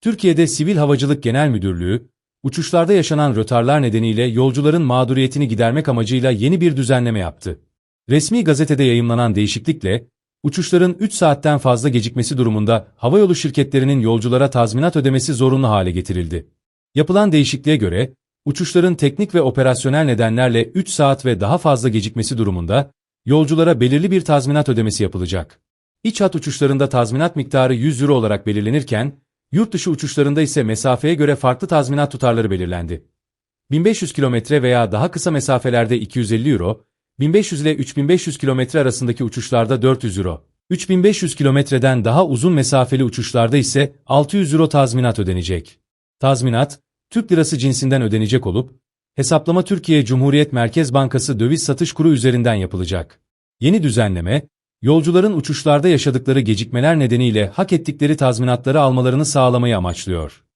Türkiye'de Sivil Havacılık Genel Müdürlüğü, uçuşlarda yaşanan rötarlar nedeniyle yolcuların mağduriyetini gidermek amacıyla yeni bir düzenleme yaptı. Resmi gazetede yayımlanan değişiklikle, uçuşların 3 saatten fazla gecikmesi durumunda havayolu şirketlerinin yolculara tazminat ödemesi zorunlu hale getirildi. Yapılan değişikliğe göre, uçuşların teknik ve operasyonel nedenlerle 3 saat ve daha fazla gecikmesi durumunda, yolculara belirli bir tazminat ödemesi yapılacak. İç hat uçuşlarında tazminat miktarı 100 euro olarak belirlenirken, yurt dışı uçuşlarında ise mesafeye göre farklı tazminat tutarları belirlendi. 1500 kilometre veya daha kısa mesafelerde 250 euro, 1500 ile 3500 kilometre arasındaki uçuşlarda 400 euro, 3500 kilometreden daha uzun mesafeli uçuşlarda ise 600 euro tazminat ödenecek. Tazminat, Türk lirası cinsinden ödenecek olup, hesaplama Türkiye Cumhuriyet Merkez Bankası döviz satış kuru üzerinden yapılacak. Yeni düzenleme, yolcuların uçuşlarda yaşadıkları gecikmeler nedeniyle hak ettikleri tazminatları almalarını sağlamayı amaçlıyor.